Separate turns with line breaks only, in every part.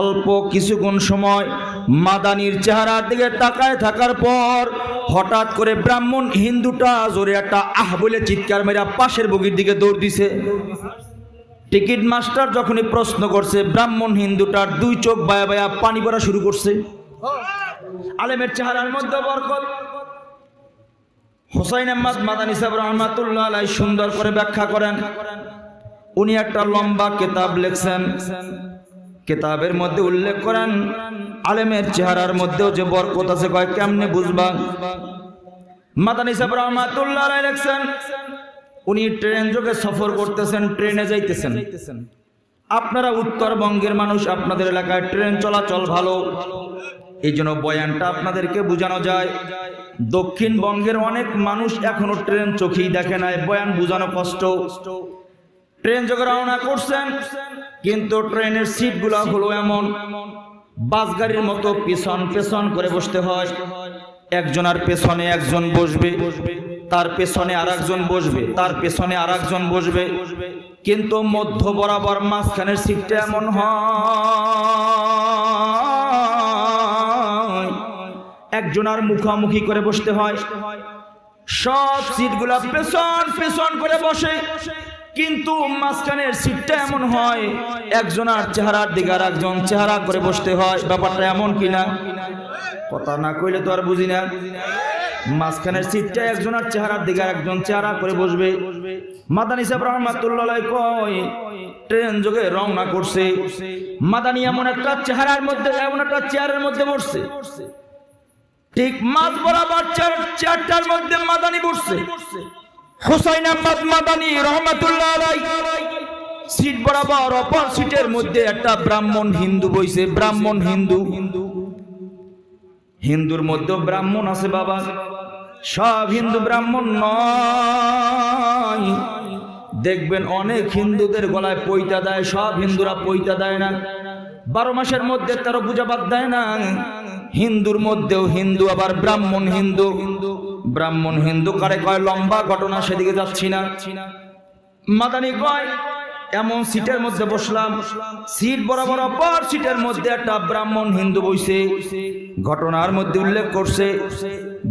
অল্প কিছুক্ষণ সময় মাদানির চেহারার দিকে তাকায় থাকার পর হঠাৎ করে ব্রাহ্মণ হিন্দুটা জোরে একটা আহ বলে চিৎকার মেরা পাশের বগির দিকে দৌড় দিছে। টিকিট মাস্টার যখনই প্রশ্ন করছে, ব্রাহ্মণ হিন্দুটার দুই চোখ বায়া বায়া পানি পড়া শুরু করছে। আলেমের চেহারার মধ্যে বরকত। হোসাইন আহমদ মাদানী সাহেব রহমাতুল্লাহ আলাই সুন্দর করে ব্যাখ্যা করেন। উনি একটা লম্বা কেতাব লেখছেন। কেতাবের মধ্যে উল্লেখ করেন, আলেমের চেহারার মধ্যেও যে বরকত আছে কয়, কেমনে বুঝবা? মাদানী সাহেব রহমাতুল্লাহ লেখছেন, উনি ট্রেন যোগে সফর করতেছেন, ট্রেনে যাইতেছেন। আপনারা উত্তরবঙ্গের মানুষ, আপনাদের এলাকায় ট্রেন চলাচল ভালো। এই জন্য বয়ানটা আপনাদেরকে বোঝানো যায়। দক্ষিণবঙ্গের অনেক মানুষ এখনও ট্রেন চোখেই দেখে নাই, বয়ান বোঝানো কষ্ট। ট্রেন যোগে রওনা করছেন কিন্তু ট্রেনের সিটগুলো হলো এমন। বাস গাড়ির মতো পিছন পেছন করে বসতে হয়। একজনের পেছনে একজন বসবে। তার পেছনে আর বসবে। তার পেছনে আর বসবে। কিন্তু মধ্য বরাবর মাঝখানের সিটটা এমন হয়। একজনের মুখোমুখি করে বসতে হয়। সব সিটগুলা পেছন পেছন করে বসে। কিন্তু মাঝখানের সিটটা এমন হয়, একজনের চেহারার দিকে আর একজন চেহারা করে বসতে হয়, ব্যাপারটা এমন কিনা? কথা না কইলে তো আর বুঝি না। মাঝখানের সিটটা একজনের চেহারার দিকে আর একজন চেহারা করে বসবে। ট্রেন যোগে করছে। এমন একটা চেহারার মধ্যে, এমন একটা চেয়ারের মধ্যে বসছে। ঠিক মাঝ বরাবর চার চারটার মধ্যে মাদানি বসছে। হুসাইন আহমদ মাদানি রহমাতুল্লাহ আলাই সিট বরাবর অপর সিটের মধ্যে একটা ব্রাহ্মণ হিন্দু বইছে, ব্রাহ্মণ হিন্দু। হিন্দু হিন্দুর মধ্যে ব্রাহ্মণ আছে বাবা। সব হিন্দু ব্রাহ্মণ নয়। দেখবেন অনেক হিন্দুদের গলায় পৈতা দেয়, সব হিন্দুরা পৈতা দেয় না। বারো মাসের মধ্যে তারা পূজা বাদ দেয় না। হিন্দুর মধ্যেও হিন্দু, আবার ব্রাহ্মণ হিন্দু। ব্রাহ্মণ হিন্দু কারে কয়, লম্বা ঘটনা, সেদিকে যাচ্ছি না। মাদানি কয়, এমন সিটের মধ্যে বসলাম। সিট বরাবর অপর সিটের মধ্যে একটা ব্রাহ্মণ হিন্দু বইছে। ঘটনার মধ্যে উল্লেখ করছে,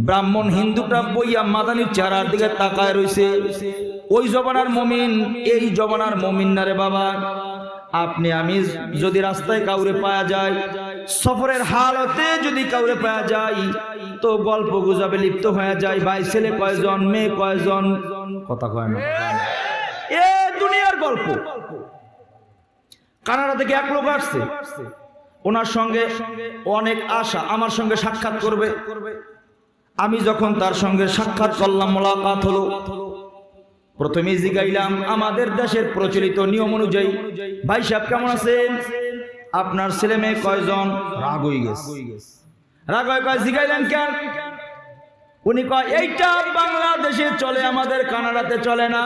ব্রাহ্মণ হিন্দুটা বইয়া মাদানির চেহারার দিকে তাকায় রইছে। ওই জবানার মমিন, এই জবানার মমিন না রে বাবা। আপনি আমি যদি রাস্তায় কাউরে পাওয়া যায়, সফরের হালতে যদি কাউরে পাওয়া যায়, তো গল্প গুজাবে লিপ্ত হয়ে যায়। ভাই, ছেলে কয়জন, মেয়ে কয়জন? কথা কয় না। এ দুনিয়ার গল্প। কানাডা থেকে এক লোক আসছে। ওনার সঙ্গে অনেক আশা, আমার সঙ্গে সাক্ষাৎ করবে। আমি যখন তার সঙ্গে সাক্ষাৎ করলাম, মোলাকাত হলো। প্রথমে জিগাইলাম আমাদের দেশের প্রচলিত নিয়ম অনুযায়ী। ভাই সাহেব, কেমন আছেন? আপনার ছেলে মেয়ে কয়জন? রাগ হয়ে গেছে। রাগ হয়ে কয় জিগাইলেন কেন উনি কয়, এইটা বাংলাদেশে চলে, আমাদের কানাডাতে চলে না।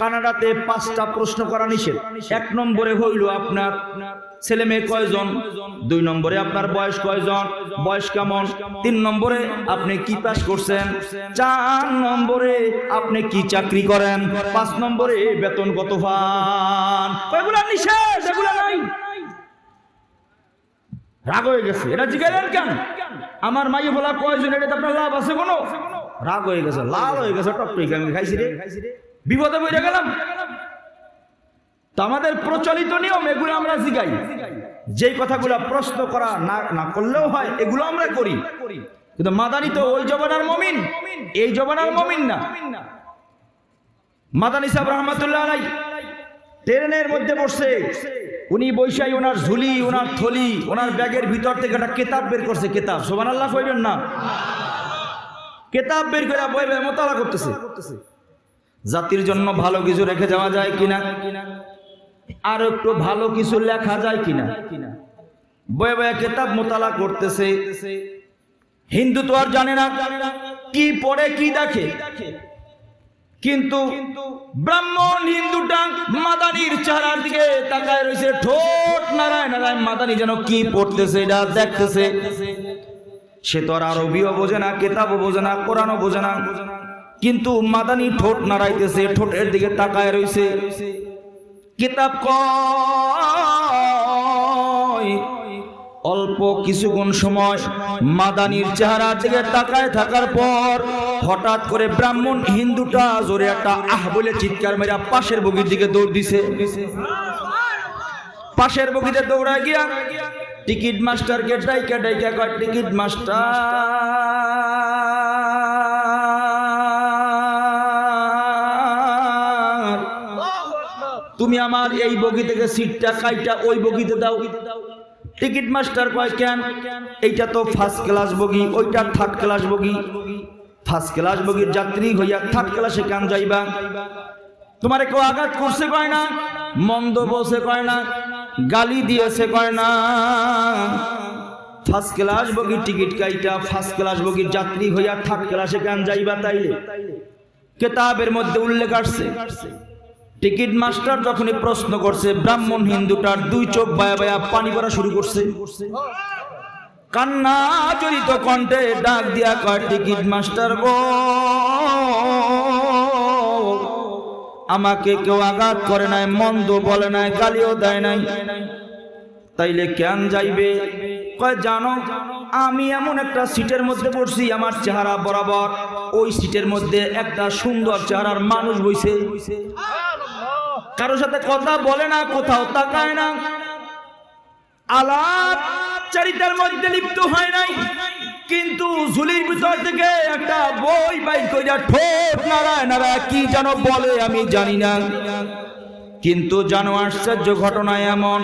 কানাডাতে পাঁচটা প্রশ্ন করা নিষেধ। এক নম্বরে হইল আপনার ছেলে মেয়ে কয়জন? দুই নম্বরে আপনার বয়স কয়জন? বয়স কেমন? তিন নম্বরে আপনি কি পাস করছেন? চার নম্বরে আপনি কি চাকরি করেন? পাঁচ নম্বরে বেতন কত পান? নিষেধ নাই। রাগ হয়ে গেছে। এটা জিজ্ঞাসা কেন? আমার মাই বলা কয়জন? এটা আপনার লাভ আছে কোনো? রাগ হয়ে গেছে, লাল হয়ে গেছে টপ আমি খাইছি রে। বিপদে বইরে গেলাম। তো আমাদের প্রচলিত নিয়ম, এগুলো আমরা জিগাই যেই কথাগুলো প্রশ্ন করা না না করলেও হয়, এগুলো আমরা করি। কিন্তু মাদানি তো ওই জবানার মমিন, এই জবানার মমিন না। মাদানি সাহেব রহমতুল্লাহ আলাই ট্রেনের মধ্যে বসছে উনি বৈশাই ওনার ঝুলি, ওনার থলি, ওনার ব্যাগের ভিতর থেকে একটা কেতাব বের করছে, কেতাব। সোমান আল্লাহ কইবেন না। কেতাব বের করে বই মোতালা করতেছে। জাতির জন্য ভালো কিছু রেখে যাওয়া যায় কিনা? আর একটু ভালো কিছু লেখা যায় কিনা? বয়ে বয়ে কেতাব মোতালা করতেছে। হিন্দু তো আর জানে না কি পড়ে, কি দেখে। কিন্তু ব্রাহ্মণ, হিন্দু হিন্দুটা মাদানির চেহারার দিকে তাকায় রয়েছে ঠোঁট নারায় নারায়। মাদানি যেন কি পড়তেছে, এটা দেখতেছে। সে তো আর আরবিও বোঝে না, কেতাবও বোঝে না, কোরআনও বোঝে না। কিন্তু মাদানি ঠোঁট নাড়াইতেছে, ঠোঁটের দিকে তাকায় রয়েছে কিতাব কয়, অল্প কিছুক্ষণ সময় মাদানির চেহারার দিকে তাকায় থাকার পর হঠাৎ করে ব্রাহ্মণ হিন্দুটা জোরে একটা আহ বলে চিৎকার মেরা পাশের বগির দিকে দৌড় দিছে। পাশের বগিতে দৌড়ায় গিয়া টিকিট মাস্টারকে ডাইকা ডাইকা কয় টিকিট মাস্টার তুমি আমার এই বগি থেকে সিটটা কাইটা ওই বগিতে দাও। টিকিট মাস্টার কয়, কেন? এইটা তো ফার্স্ট ক্লাস বগি, ওইটা থার্ড ক্লাস বগি। ফার্স্ট ক্লাস বগির যাত্রী হইয়া থার্ড ক্লাসে কেন যাইবা? তোমারে কেউ আঘাত করছে কয় না, মন্দ বসে কয় না, গালি দিয়েছে কয় না। ফার্স্ট ক্লাস বগির টিকিট কাইটা ফার্স্ট ক্লাস বগির যাত্রী হইয়া থার্ড ক্লাসে কেন যাইবা তাইলে? কেতাবের মধ্যে উল্লেখ আসছে। টিকিট মাস্টার যখনই প্রশ্ন করছে, ব্রাহ্মণ হিন্দুটার দুই চোখ বায়া বায়া পানি পড়া শুরু করছে। কান্না জড়িত কণ্ঠে ডাক দিয়া কয় টিকিট মাস্টার গো, আমাকে কেউ আঘাত করে নাই, মন্দ বলে নাই, গালিও দেয় নাই। তাইলে কেন যাইবে? কয়, জানো, আমি এমন একটা সিটের মধ্যে পড়ছি, আমার চেহারা বরাবর। ওই সিটের মধ্যে একটা সুন্দর চেহারার মানুষ বইছে। কারোর সাথে কথা বলে না, কোথাও তাকায় না। আলাপ চারিতার মধ্যে লিপ্ত হয় নাই। কিন্তু ঝুলির ভিতর থেকে একটা বই বাই কইরা ঠোঁট নাড়ায় নাড়ায় কি যেন বলে আমি জানি না। কিন্তু জানো আশ্চর্য ঘটনা এমন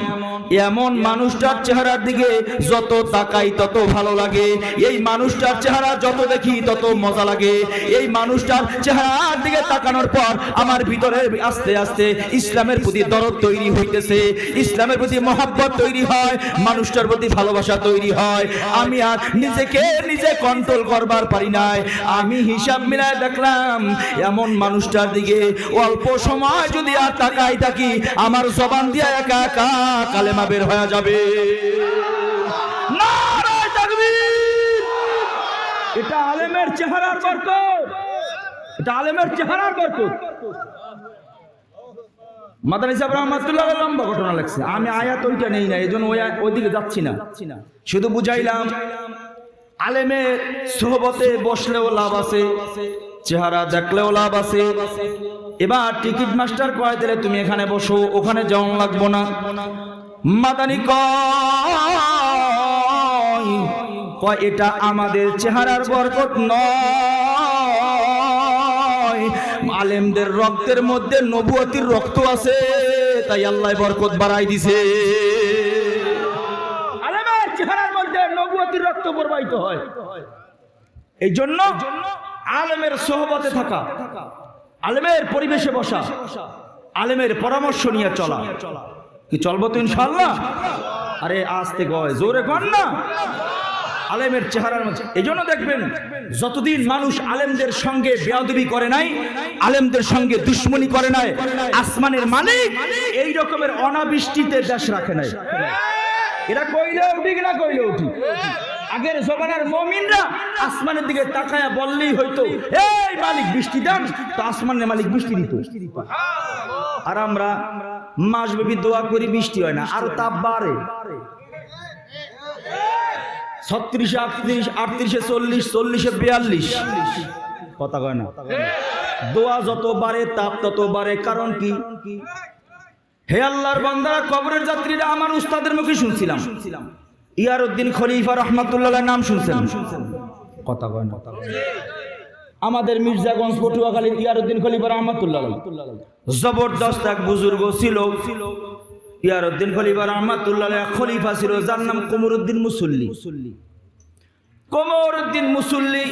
এমন মানুষটার চেহারার দিকে যত তাকাই তত ভালো লাগে। এই মানুষটার চেহারা যত দেখি তত মজা লাগে। এই মানুষটার চেহারার দিকে তাকানোর পর আমার ভিতরে আস্তে আস্তে ইসলামের প্রতি দরদ তৈরি হইতেছে। ইসলামের প্রতি মহাব্বত তৈরি হয়, মানুষটার প্রতি ভালোবাসা তৈরি হয়। আমি আর নিজেকে নিজে কন্ট্রোল করবার পারি নাই। আমি হিসাব মিলায় দেখলাম, এমন মানুষটার দিকে অল্প সময় যদি আর তাকাই থাকি আমার জবান দিয়ে একা একা কালেমা বের হয়ে যাবে। এটা আলেমের চেহারার বরকত। এটা আলেমের চেহারার বরকত। ঘটনা লাগছে আমি নেই না এই জন্য যাচ্ছি না। শুধু বুঝাইলাম, আলেমের সোহবতে বসলেও লাভ আছে। চেহারা দেখলেও লাভ আছে। এবার টিকিট মাস্টার কয় দিলে তুমি এখানে বসো ওখানে যাওয়া লাগবো না। মাদানি কয় কয় এটা আমাদের চেহারার বরকত নয়। আলেমদের রক্তের মধ্যে নবুয়তির রক্ত আছে তাই আল্লাহ বরকত বাড়াই দিছে। আলেমের চেহারার মধ্যে নবুয়তির রক্ত প্রবাহিত হয়। এই জন্য আলেমের সোহবতে থাকা, আলেমের পরিবেশে বসা, আলেমের পরামর্শ নিয়ে চলা। কি চলবো তো ইনশাল্লাহ আরে আসতে গয় জোরে কর না। আলেমের চেহারার মধ্যে। এই জন্য দেখবেন, যতদিন মানুষ আলেমদের সঙ্গে বেয়াদবি করে নাই, আলেমদের সঙ্গে দুশ্মনী করে নাই, আসমানের মালিক এই রকমের অনাবৃষ্টিতে দেশ রাখে নাই। এরা কইলে উঠি কিনা কইলে উঠি আগের জমানার মমিনরা আসমানের দিকে তাকায়া বললেই হয়তো এই মালিক বৃষ্টি দেন। তো আসমানের মালিক বৃষ্টি দিত। আর আমরা মাসব্যাপী দোয়া করি, বৃষ্টি হয় না। আর তাপ বাড়ে। ছত্রিশে, আটত্রিশ, আটত্রিশে চল্লিশ, চল্লিশে বিয়াল্লিশ। কথা কয় না? দোয়া যত বাড়ে, তাপ তত বাড়ে। কারণ কি? হে আল্লাহর বান্দারা, কবরের যাত্রীরা, আমার উস্তাদের মুখে শুনছিলাম শুনছিলাম। ইয়ারউদ্দিন খলিফা রহমাতুল্লাহ নাম শুনছেন? কথা কয় না। আমাদের মির্জাগঞ্জ পটুয়াখালী ইয়ারউদ্দিন খলিফা রহমাতুল্লাহ জবরদস্ত এক বুজুর্গ ছিল। ইয়ারউদ্দিন খলিফা রহমাতুল্লাহ এক খলিফা ছিল যার নাম কোমরউদ্দিন মুসল্লি। কোমরউদ্দিন মুসল্লি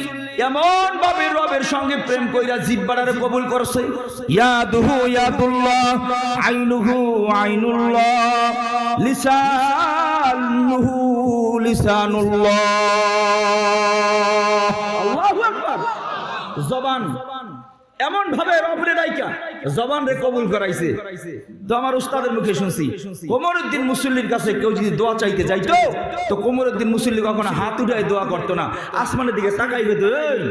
এমন ভাবে রবের সঙ্গে প্রেম কইরা জিব্বারে কবুল করছে। ইয়াদুহু ইয়াদুল্লাহ আইনুহু আইনুল্লাহ লিসানুহু দোয়া চাইতে তো মুসল্লি দোয়া করতো না, আসমানের দিকে তাকাইবে তো এই,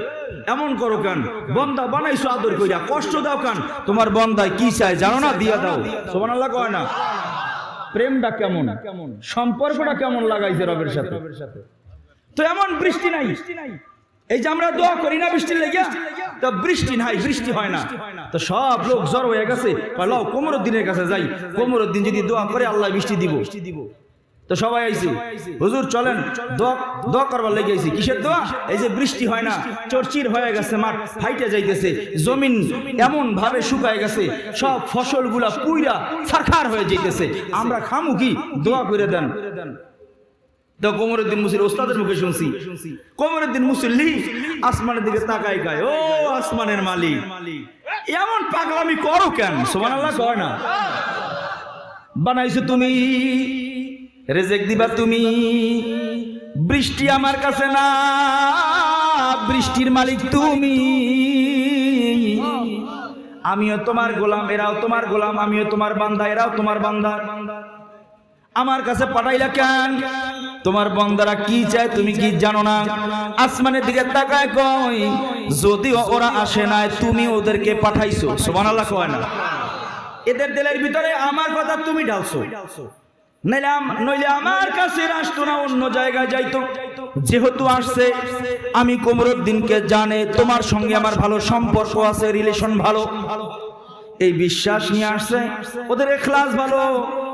এমন করো কেন? বন্দা বানাইছো আদর কইরা, কষ্ট দাও কেন? তোমার বন্দায় কি চায় জানো না? দিয়া দাও। সোমানাল্লাহ কয় না? প্রেমটা কেমন? সম্পর্কটা কেমন লাগাইছে রবের সাথে? তো এমন বৃষ্টি নাই। এই যে আমরা দোয়া করি না বৃষ্টি লেগে তো বৃষ্টি নাই বৃষ্টি হয় না। তো সব লোক জ্বর হয়ে গেছে। কোমর দিনের কাছে যাই। কোমরুদ্দিন যদি দোয়া করে আল্লাহ বৃষ্টি দিব। বৃষ্টি দিব। তো সবাই আইছি। হুজুর, চলেন। দোয়া করবার লেগে আইছি। কিসের দোয়া? এই যে বৃষ্টি হয় না, চরচির হয়ে গেছে মাঠ, ফাইটে যাইতেছে, জমিন এমন ভাবে শুকায় গেছে, সব ফসলগুলা পুইরা সাখার হয়ে যাইতেছে। আমরা খামু কি? দোয়া করে দেন। তো কোমরুদ্দিন মুসির ওস্তাদের মুখে শুনছি। কোমরুদ্দিন মুসল্লি আসমানের দিকে তাকাই গায় ও আসমানের মালিক, এমন পাগলামি করো কেন? সুবহানাল্লাহ কয় না? বানাইছো তুমি। রেজেক দিবা তুমি। বৃষ্টি আমার কাছে না, বৃষ্টির মালিক তুমি। আমিও তোমার গোলাম, এরাও তোমার গোলাম, আমিও তোমার বান্দা, এরাও তোমার বান্দা। আমার কাছে পাঠাইলা কেন? তোমার বন্দারা কি চায় তুমি কি জানো না? আসমানের দিকে তাকায় কই যদি ওরা আসে না তুমি ওদেরকে পাঠাইছো। সুবহানাল্লাহ কয় না? এদের দিলের ভিতরে আমার কথা তুমি ঢালছো। নইলে নইলে আমার কাছে আসতো না, অন্য জায়গায় যাইতো। যেহেতু আসছে, আমি কোমরুদ্দিনকে জানে, তোমার সঙ্গে আমার ভালো সম্পর্ক আছে রিলেশন ভালো। এই বিশ্বাস নিয়ে আসছে, ওদের এখলাস ভালো।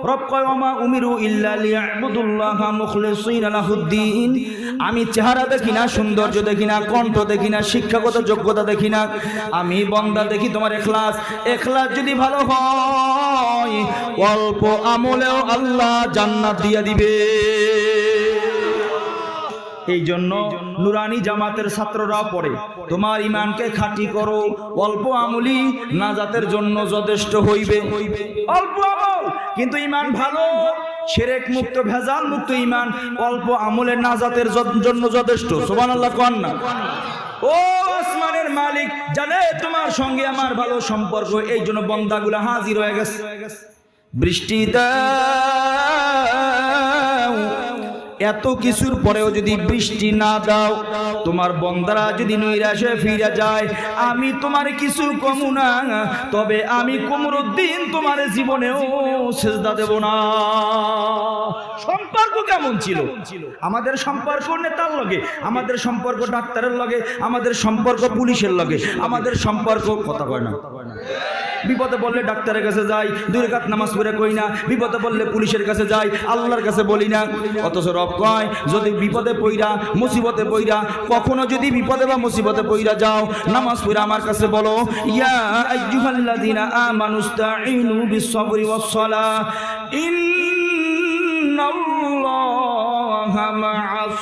রব কয়, ওমা উমিরু ইল্লা লিয়াবুদুল্লাহা মুখলিসিনা লাহুদ্দিন। আমি চেহারা দেখি না, সৌন্দর্য দেখি না, কণ্ঠ দেখি না, শিক্ষাগত যোগ্যতা দেখি না। আমি বন্দা দেখি তোমার এখলাস। এখলাস যদি ভালো হয়, অল্প আমলেও আল্লাহ জান্নাত দিয়া দিবে। এই জন্য নুরানি জামাতের ছাত্ররা পড়ে, তোমার ইমানকে খাঁটি করো, অল্প আমলি নাজাতের জন্য যথেষ্ট হইবে। অল্প আমল কিন্তু ইমান ভালো। সেরেক মুক্ত, ভেজাল মুক্ত ইমান অল্প আমলের নাজাতের জন্য যথেষ্ট। সুবহানাল্লাহ, কন না? ও আসমানের মালিক, জানে তোমার সঙ্গে আমার ভালো সম্পর্ক। এই জন্য বন্দাগুলা হাজির হয়ে গেছে। বৃষ্টি দাও এত কিছুর পরেও যদি বৃষ্টি না দাও, তোমার বন্দারা যদি নৈরাশে ফিরে যায়, আমি তোমার কিছু কমু না, তবে আমি কোমরুদ্দিন তোমার জীবনেও সেজদা দেব না। সম্পর্ক কেমন ছিল? আমাদের সম্পর্ক নেতার লগে, আমাদের সম্পর্ক ডাক্তারের লগে, আমাদের সম্পর্ক পুলিশের লগে, আমাদের সম্পর্ক কথা কয় না। বিপদে বললে ডাক্তারের কাছে যাই, দুই রাকাত নামাজ পড়ে কই না। বিপদে বললে পুলিশের কাছে যাই, আল্লাহর কাছে বলি না। অথচ রব কয়, যদি বিপদে পইরা, মুসিবতে পইরা, কখনো যদি বিপদে বা মুসিবতে পইরা যাও, নামাজ পড়ে আমার কাছে বলো, ইয়া আইয়ুহাল্লাযিনা আমানুস্তাঈনু বিস-সাবরি ওয়াস-সালাহ, ইন্নাল্লাহা মা'আস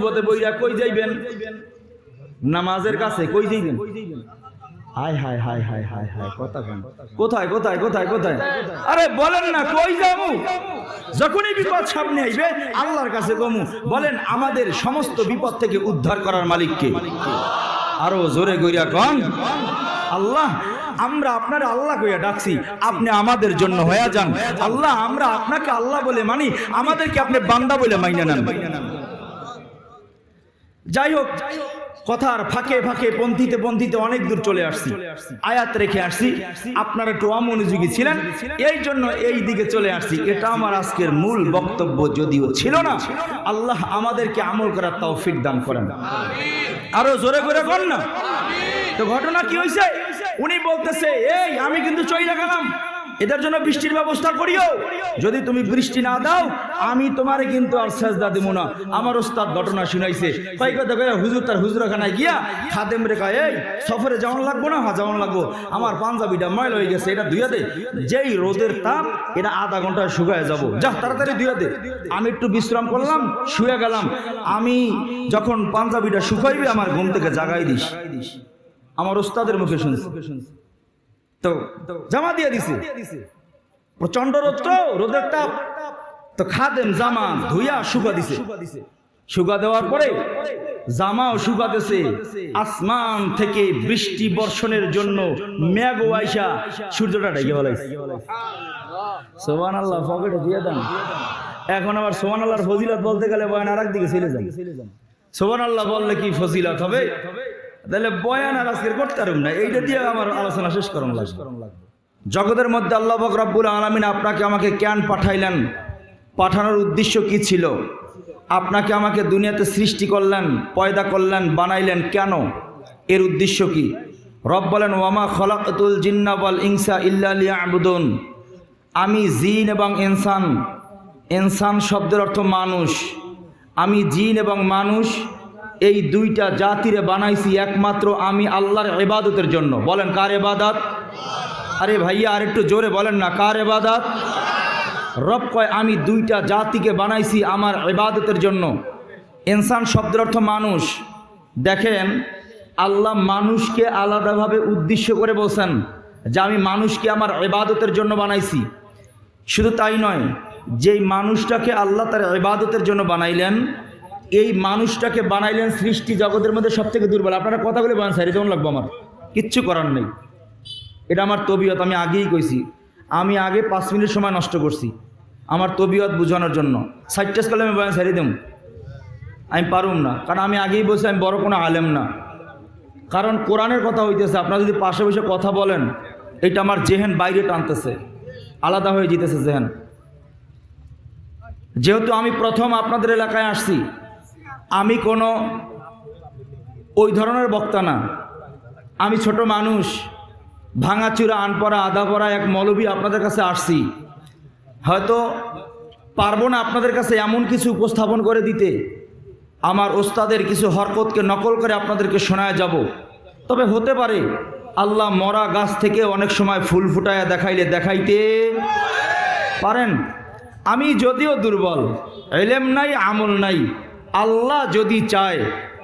মুসিবতে বইরা কই যাইবেন? নামাজের কাছে কই যাইবেন? আমাদের সমস্ত বিপদ থেকে উদ্ধার করার মালিককে। আরও জোরে গইরা কন। আল্লাহ, আমরা আপনার আল্লাহ কইয়া ডাকছি। আপনি আমাদের জন্য হয়ে যান। আল্লাহ, আমরা আপনাকে আল্লাহ বলে মানি। আমাদেরকে আপনি বান্দা বলে মাইনা নেন। যাই হোক, কথার ফাঁকে ফাঁকে পন্থীতে পন্থীতে অনেক দূর চলে আসছি। আয়াত রেখে আসছি। আপনারা একটু অমনোযোগী ছিলেন, এই জন্য এই দিকে চলে আসছি। এটা আমার আজকের মূল বক্তব্য যদিও ছিল না, আল্লাহ আমাদেরকে আমল করার তাও দান করেন। আরও জোরে করে কর না। তো ঘটনা কি হয়েছে উনি বলতেছে, এই, আমি কিন্তু চইলা গেলাম। এদের জন্য বৃষ্টির ব্যবস্থা করিও। যদি তুমি বৃষ্টি না দাও, আমি তোমারে কিন্তু আর সেজদা দেবো না। আমার ওস্তাদ ঘটনা শুনাইছে। কয় কথা কয়, হুজুর তার হুজুরখানায় গিয়া খাদেম রেখা এই, সফরে যাওয়ান লাগবো না? হ্যাঁ যাওয়ান লাগবো। আমার পাঞ্জাবিটা ময়লা হয়ে গেছে, এটা ধুয়ে দে। যেই রোদের তাপ, এটা আধা ঘন্টায় শুকায় যাব। যা, তাড়াতাড়ি ধুয়ে দে। আমি একটু বিশ্রাম করলাম, শুয়ে গেলাম। আমি যখন পাঞ্জাবিটা শুকাইবে, আমার ঘুম থেকে জাগাই দিস। আমার ওস্তাদের মুখে শুনছি। তো জামা দিয়ে দিছে। প্রচণ্ড রোদ তো রোদের তাপ। তো খাদেম জামা ধুইয়া শুকা দিছে। শুকা দেওয়ার পরে জামাও শুকা দিছে। আসমান থেকে বৃষ্টি বর্ষণের জন্য মেঘ আইসা সূর্যটা ডেকে বলাইছে সোহান আল্লাহ পকেটে দিয়ে দেন। এখন আবার সোহান আল্লাহর ফজিলত বলতে গেলে বয়ান আর দিকে ছেলে যান সোহান আল্লাহ বললে কি ফজিলত হবে। তাহলে বয়ান আর আজকের করতে পারুন না এইটা দিয়ে আমার আলোচনা শেষ করুন লাগবে। জগতের মধ্যে আল্লাহ বক রব্বুল আলমিন আপনাকে আমাকে কেন পাঠাইলেন। পাঠানোর উদ্দেশ্য কি ছিল? আপনাকে আমাকে দুনিয়াতে সৃষ্টি করলেন পয়দা করলেন বানাইলেন কেন? এর উদ্দেশ্য কি? রব বলেন ওয়ামা খলাকাতুল জিন্নাবল ইনসা ইল্লা লিয়াবুদুন। আমি জিন এবং ইনসান ইনসান শব্দের অর্থ মানুষ। আমি জিন এবং মানুষ এই দুইটা জাতিরে বানাইছি একমাত্র আমি আল্লাহর ইবাদতের জন্য। বলেন, কার ইবাদত? আরে ভাইয়া, আর একটু জোরে বলেন না, কার ইবাদত? রব কয়, আমি দুইটা জাতিকে বানাইছি আমার ইবাদতের জন্য। ইনসান শব্দের অর্থ মানুষ। দেখেন, আল্লাহ মানুষকে আলাদাভাবে উদ্দেশ্য করে বলছেন যে আমি মানুষকে আমার ইবাদতের জন্য বানাইছি। শুধু তাই নয়, যেই মানুষটাকে আল্লাহ তার ইবাদতের জন্য বানাইলেন এই মানুষটাকে বানাইলেন সৃষ্টি জগতের মধ্যে সব থেকে দুর্বল। আপনারা কথা বলে বানান সারি যেমন লাগবো আমার। কিচ্ছু করার নেই। এটা আমার তবিয়ত, আমি আগেই কইছি। আমি আগে পাঁচ মিনিট সময় নষ্ট করছি। আমার তবিয়ত বোঝানোর জন্য। সাইটটাস করলে আমি বয়ান সারি দেব আমি পারুম না। কারণ আমি আগেই বলছি, আমি বড় কোনো আলেম না। কারণ কোরআনের কথা হইতেছে, আপনারা যদি পাশে বসে কথা বলেন, এটা আমার জেহেন বাইরে টানতেছে। আলাদা হয়ে যেতেছে জেহেন। যেহেতু আমি প্রথম আপনাদের এলাকায় আসছি আমি কোনো ওই ধরনের বক্তা না। আমি ছোট মানুষ, ভাঙাচুরা, আনপড়া আধা পড়া এক মৌলবী আপনাদের কাছে আসছি। হয়তো পারব না আপনাদের কাছে এমন কিছু উপস্থাপন করে দিতে। আমার ওস্তাদের কিছু হরকতকে নকল করে আপনাদেরকে শোনায় যাব। তবে হতে পারে আল্লাহ মরা গাছ থেকে অনেক সময় ফুল ফুটায় দেখাইলে দেখাইতে পারেন। আমি যদিও দুর্বল, এলেম নাই, আমল নাই আল্লাহ যদি চায়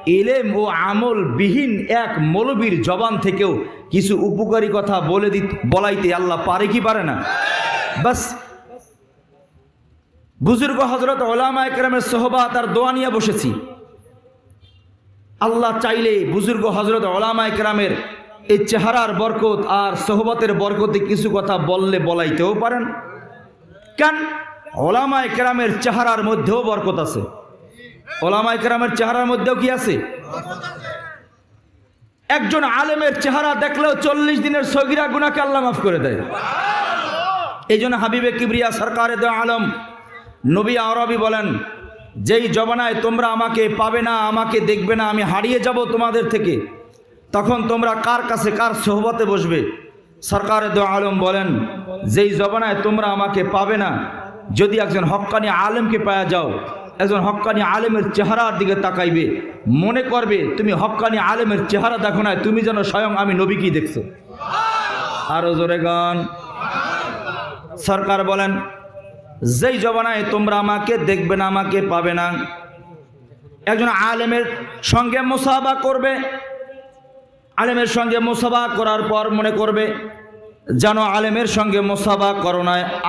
এলেম ও আমল বিহীন এক মৌলবীর জবান থেকেও কিছু উপকারী কথা বলে দিত, বলাইতে আল্লাহ পারে কি পারে না? বাস, বুজুর্গ হজরত ওলামা একরামের সোহবা তার দোয়া নিয়ে বসেছি। আল্লাহ চাইলে বুজুর্গ হজরত ওলামা একরামের এই চেহারার বরকত আর সোহবতের বরকতে কিছু কথা বললে বলাইতেও পারেন। কেন ওলামা একরামের চেহারার মধ্যেও বরকত আছে। ওলামা একরামের চেহারার মধ্যেও কি আছে? একজন আলেমের চেহারা দেখলেও চল্লিশ দিনের সগিরা গুনাকে আল্লাহ মাফ করে দেয়। এই জন্য হাবিবে কিবরিয়া সরকারে আলম, নবী আরবি বলেন, যেই জবানায় তোমরা আমাকে পাবে না, আমাকে দেখবে না, আমি হারিয়ে যাব তোমাদের থেকে, তখন তোমরা কার কাছে কার সোহবতে বসবে? সরকারে দে আলম বলেন, যেই জবানায় তোমরা আমাকে পাবে না, যদি একজন হক্কানি আলেমকে পাওয়া যাও একজন হক্কানি আলেমের চেহারার দিকে তাকাইবে, মনে করবে, তুমি হক্কানি আলেমের চেহারা দেখো না তুমি যেন স্বয়ং আমি নবীকেই দেখছ। আরও জোরে গান। সরকার বলেন, যেই জবানায় তোমরা আমাকে দেখবে না, আমাকে পাবে না। একজন আলেমের সঙ্গে মোসাবা করবে, আলেমের সঙ্গে মোসাবা করার পর মনে করবে, যেন আলেমের সঙ্গে মোসাবা করো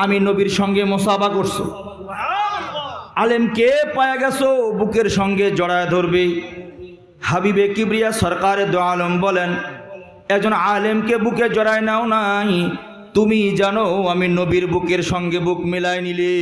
আমি নবীর সঙ্গে মোসাবা করছ। আলেমকে পায়া গেছো, বুকের সঙ্গে জড়ায় ধরবে। হাবিবে কিবরিয়া সরকারের দো আলম বলেন একজন আলেমকে বুকে জড়ায় নাও নাই, তুমি জানো আমি নবীর বুকের সঙ্গে বুক মিলাই নিলে।